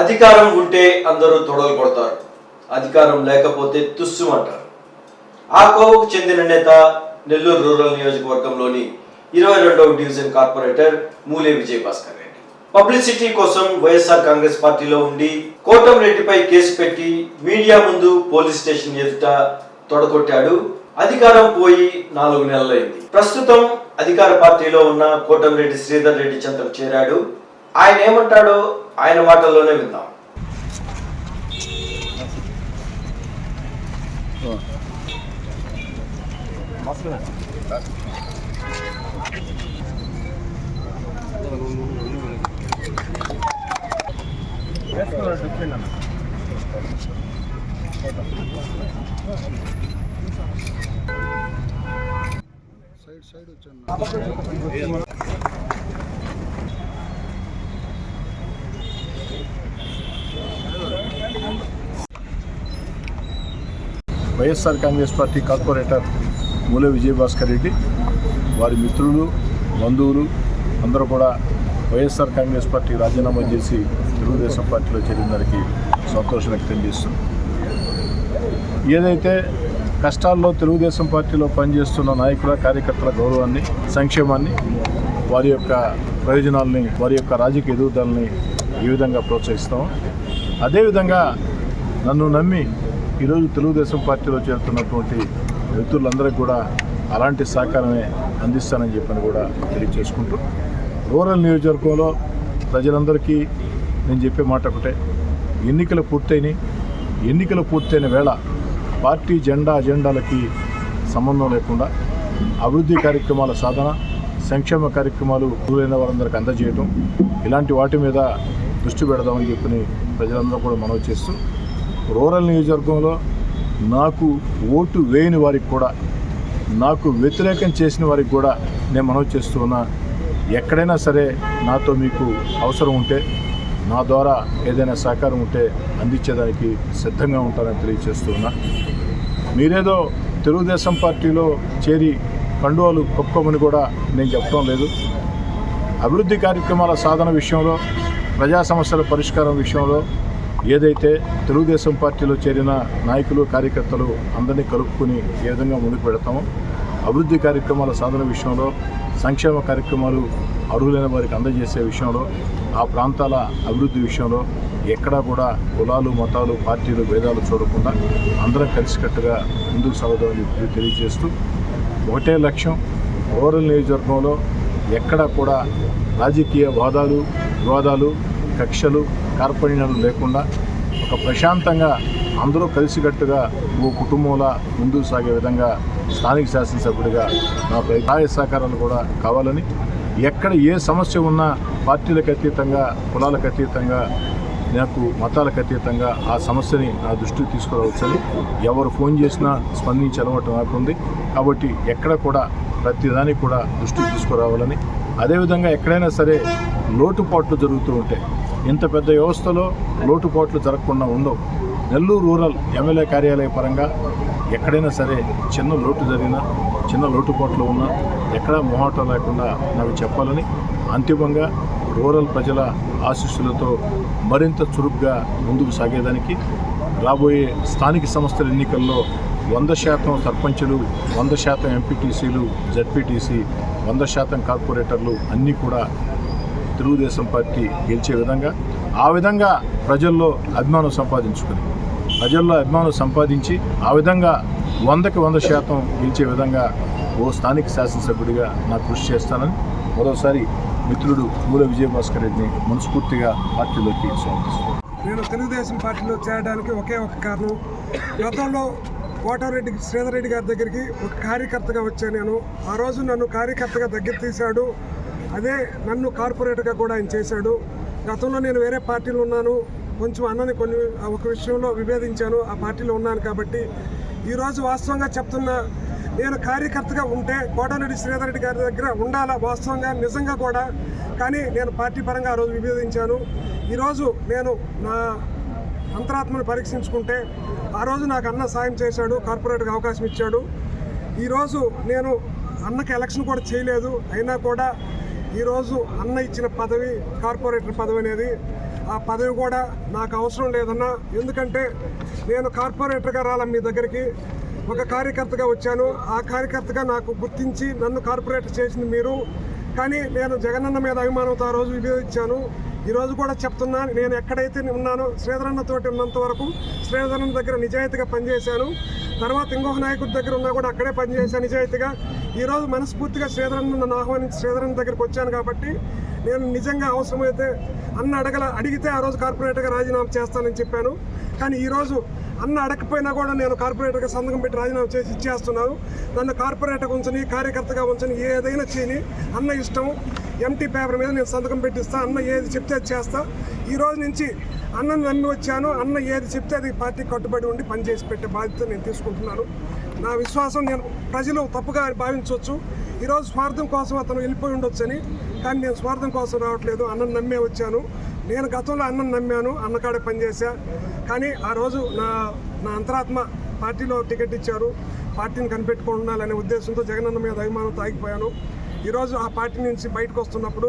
అధికారం ఉంటే అందరూ తొడలు కొడతారు. అధికారం లేకపోతే తుస్సు అంటారు. ఆ కోవకు చెందిన నేత నెల్లూరు రూరల్ నియోజకవర్గంలోని ఇరవై రెండవ division corporator Moole Vijay Bhaskar Reddy. Publicity కోసం వైఎస్ఆర్ కాంగ్రెస్ పార్టీలో ఉండి కోటంరెడ్డిపై కేసు పెట్టి మీడియా ముందు పోలీస్ స్టేషన్ ఎదుట తొడగొట్టాడు. అధికారం పోయి నాలుగు నెలలైంది. ప్రస్తుతం అధికార పార్టీలో ఉన్న కోటంరెడ్డి శ్రీధర్ రెడ్డి చెంతకు చేరాడు. ఆయన ఏమంటాడు ఆయన మాటల్లోనే విందాం. సైడ్ సైడ్ వచ్చాను. వైఎస్ఆర్ కాంగ్రెస్ పార్టీ కార్పొరేటర్ మూల విజయభాస్కర్ రెడ్డి వారి మిత్రులు బంధువులు అందరూ కూడా వైఎస్ఆర్ కాంగ్రెస్ పార్టీ రాజీనామా చేసి తెలుగుదేశం పార్టీలో చేరిన దానికి సంతోషం వ్యక్తం చేస్తున్నాం. ఏదైతే కష్టాల్లో తెలుగుదేశం పార్టీలో పనిచేస్తున్న నాయకుల కార్యకర్తల గౌరవాన్ని సంక్షేమాన్ని వారి యొక్క ప్రయోజనాలని వారి యొక్క రాజకీయ ఎదుగుదలని ఈ విధంగా ప్రోత్సహిస్తాం. అదేవిధంగా నన్ను నమ్మి ఈరోజు తెలుగుదేశం పార్టీలో చేరుతున్నటువంటి వ్యక్తులందరికీ కూడా అలాంటి సహకారమే అందిస్తానని చెప్పని కూడా తెలియజేసుకుంటూ రూరల్ నియోజకవర్గంలో ప్రజలందరికీ నేను చెప్పే మాట ఒకటే ఎన్నికలు పూర్తయినాయి. ఎన్నికలు పూర్తయిన వేళ పార్టీ జెండా అజెండాలకి సంబంధం లేకుండా అభివృద్ధి కార్యక్రమాల సాధన సంక్షేమ కార్యక్రమాలు ఊరైన వారందరికి అందజేయడం ఇలాంటి వాటి మీద దృష్టి పెడదామని చెప్పి ప్రజలందరూ కూడా మనవి చేస్తూ రూరల్ నియోజకవర్గంలో నాకు ఓటు వేయని వారికి కూడా నాకు వ్యతిరేకం చేసిన వారికి కూడా నేను మనవి చేస్తూ ఉన్నా ఎక్కడైనా సరే నాతో మీకు అవసరం ఉంటే నా ద్వారా ఏదైనా సహకారం ఉంటే అందించేదానికి సిద్ధంగా ఉంటానని తెలియజేస్తూ ఉన్నా మీరేదో తెలుగుదేశం పార్టీలో చేరి కండువాలు కప్పుకోమని కూడా నేను చెప్పడం లేదు. అభివృద్ధి కార్యక్రమాల సాధన విషయంలో ప్రజా సమస్యల పరిష్కారం విషయంలో ఏదైతే తెలుగుదేశం పార్టీలో చేరిన నాయకులు కార్యకర్తలు అందరినీ కలుపుకుని ఏ విధంగా ముందుకు పెడతామో అభివృద్ధి కార్యక్రమాల సాధన విషయంలో సంక్షేమ కార్యక్రమాలు అర్హులైన వారికి అందజేసే విషయంలో ఆ ప్రాంతాల అభివృద్ధి విషయంలో ఎక్కడా కూడా కులాలు మతాలు పార్టీలు భేదాలు చూడకుండా అందరం కలిసికట్టుగా ముందుకు సాగుదామని తెలియజేస్తూ ఒకటే లక్ష్యం రూరల్ నియోజకవర్గంలో ఎక్కడా కూడా రాజకీయ వాదాలు వివాదాలు కక్షలు కార్పణ్యం లేకుండా ఒక ప్రశాంతంగా అందరూ కలిసికట్టుగా ఓ కుటుంబంలా ముందుకు సాగే విధంగా స్థానిక శాసనసభ్యుడిగా నాకు సహాయ సహకారాలు కూడా కావాలని ఎక్కడ ఏ సమస్య ఉన్నా పార్టీలకు అతీతంగా కులాలకు అతీతంగా నాకు మతాలకు అతీతంగా ఆ సమస్యని నా దృష్టికి తీసుకురావచ్చని ఎవరు ఫోన్ చేసినా స్పందించి అలవాటు నాకుంది. కాబట్టి ఎక్కడ కూడా ప్రతిదానికి కూడా దృష్టికి తీసుకురావాలని. అదేవిధంగా ఎక్కడైనా సరే లోటుపాట్లు జరుగుతూ ఉంటాయి ఇంత పెద్ద వ్యవస్థలో లోటుపాట్లు జరగకుండా ఉండవు నెల్లూరు రూరల్ ఎమ్మెల్యే కార్యాలయ పరంగా ఎక్కడైనా సరే చిన్న లోటు జరిగినా చిన్న లోటుపాట్లు ఉన్నా ఎక్కడా మొహాటం లేకుండా నాకు చెప్పాలని అంతిమంగా రూరల్ ప్రజల ఆశీస్సులతో మరింత చురుగ్గా ముందుకు సాగేదానికి రాబోయే స్థానిక సంస్థల ఎన్నికల్లో వంద శాతం సర్పంచులు వంద శాతం ఎంపీటీసీలు జడ్పీటీసీ వంద శాతం కార్పొరేటర్లు అన్నీ కూడా తెలుగుదేశం పార్టీ గెలిచే విధంగా ఆ విధంగా ప్రజల్లో అభిమానం సంపాదించుకుని ప్రజల్లో అభిమానం సంపాదించి ఆ విధంగా వందకి వంద శాతం గెలిచే విధంగా ఓ స్థానిక శాసనసభ్యుడిగా నా కృషి చేస్తానని మరోసారి మిత్రుడు మూల విజయభాస్కర్ రెడ్డిని మనస్ఫూర్తిగా పార్టీలోకి స్వాగతిస్తున్నాను. నేను తెలుగుదేశం పార్టీలో చేరడానికి ఒకే ఒక కారణం గతంలో కోటారెడ్డి శ్రీధర్ రెడ్డి గారి దగ్గరికి ఒక కార్యకర్తగా వచ్చాను నేను. ఆ రోజు నన్ను కార్యకర్తగా దగ్గర తీశాడు అదే నన్ను కార్పొరేటర్గా కూడా ఆయన చేశాడు. గతంలో నేను వేరే పార్టీలో ఉన్నాను. కొంచెం అన్నని కొన్ని ఒక విషయంలో విభేదించాను. ఆ పార్టీలో ఉన్నాను కాబట్టి ఈరోజు వాస్తవంగా చెప్తున్నా నేను కార్యకర్తగా ఉంటే కోటారెడ్డి శ్రీధర్ రెడ్డి గారి దగ్గర ఉండాలా వాస్తవంగా? నిజంగా కూడా. కానీ నేను పార్టీ పరంగా ఆ రోజు విభేదించాను. ఈరోజు నేను నా అంతరాత్మను పరీక్షించుకుంటే ఆ రోజు నాకు అన్న సాయం చేశాడు కార్పొరేట్గా అవకాశం ఇచ్చాడు. ఈరోజు నేను అన్నకి ఎలక్షన్ కూడా చేయలేదు. అయినా కూడా ఈరోజు అన్న ఇచ్చిన పదవి కార్పొరేటర్ పదవి అనేది ఆ పదవి కూడా నాకు అవసరం లేదన్నా ఎందుకంటే నేను కార్పొరేటర్గా రాలా మీ దగ్గరికి. ఒక కార్యకర్తగా వచ్చాను. ఆ కార్యకర్తగా నాకు గుర్తించి నన్ను కార్పొరేటర్ చేసింది మీరు. కానీ నేను జగనన్న మీద అభిమానంతో ఆ రోజు విభేదించాను. ఈరోజు కూడా చెప్తున్నా నేను ఎక్కడైతే ఉన్నానో శ్రీధరన్నతోటి ఉన్నంత వరకు శ్రీధరన్న దగ్గర నిజాయితీగా పనిచేశాను. తర్వాత ఇంకొక నాయకుడి దగ్గర ఉన్నా కూడా అక్కడే పనిచేశాను నిజాయితీగా ఈ రోజు మనస్ఫూర్తిగా శ్రీధరన్ నన్ను ఆహ్వానించి శ్రీధరన్ దగ్గరికి వచ్చాను కాబట్టి నేను నిజంగా అవసరమైతే అన్న అడగల అడిగితే ఆ రోజు కార్పొరేటర్గా రాజీనామా చేస్తానని చెప్పాను. కానీ ఈరోజు అన్న అడగకపోయినా కూడా నేను కార్పొరేటర్గా సంతకం పెట్టి రాజీనామా చేసి ఇచ్చేస్తున్నాను నన్ను కార్పొరేటర్గా ఉంచని కార్యకర్తగా ఉంచని ఏదైనా చేయని అన్న ఇష్టం. ఎంటీ పేపర్ మీద నేను సంతకం పెట్టిస్తా అన్న ఏది చెప్తే అది చేస్తా. ఈ రోజు నుంచి అన్నను నమ్మి వచ్చాను అన్న ఏది చెప్తే అది పార్టీ కట్టుబడి ఉండి పనిచేసి పెట్టే బాధ్యత నేను తీసుకుంటున్నాను. నా విశ్వాసం నేను ప్రజలు తప్పుగా భావించవచ్చు. ఈరోజు స్వార్థం కోసం అతను వెళ్ళిపోయి ఉండొచ్చని కానీ నేను స్వార్థం కోసం రావట్లేదు. అన్నను నమ్మే వచ్చాను. నేను గతంలో అన్నను నమ్మాను అన్నకాడే పనిచేశా. కానీ ఆ రోజు నా నా అంతరాత్మ పార్టీలో టికెట్ ఇచ్చారు. పార్టీని కనిపెట్టుకుండాలనే ఉద్దేశంతో జగనన్న మీద అభిమానం తాగిపోయాను ఈరోజు ఆ పార్టీ నుంచి బయటకు వస్తున్నప్పుడు